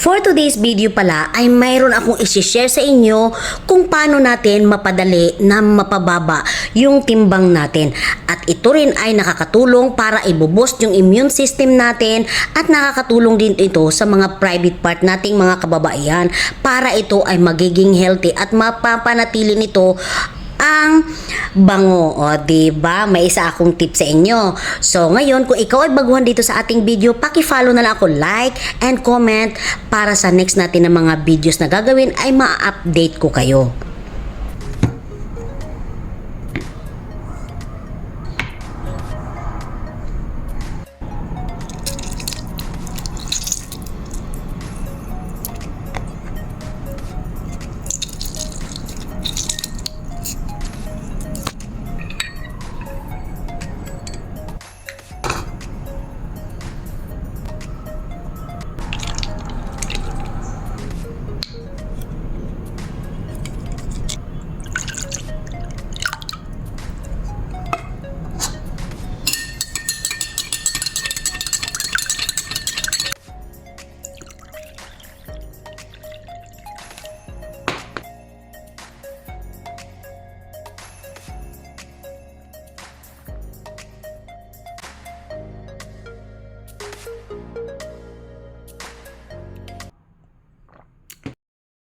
For today's video pala ay mayroon akong isi-share sa inyo kung paano natin mapadali na mapababa yung timbang natin. At ito rin ay nakakatulong para ibuboost yung immune system natin at nakakatulong din ito sa mga private part nating mga kababaihan para ito ay magiging healthy at mapapanatili nito ang bango. O, diba? May isa akong tip sa inyo. So, ngayon, kung ikaw ay baguhan dito sa ating video, paki-follow na lang ako, like and comment para sa next natin na mga videos na gagawin ay ma-update ko kayo.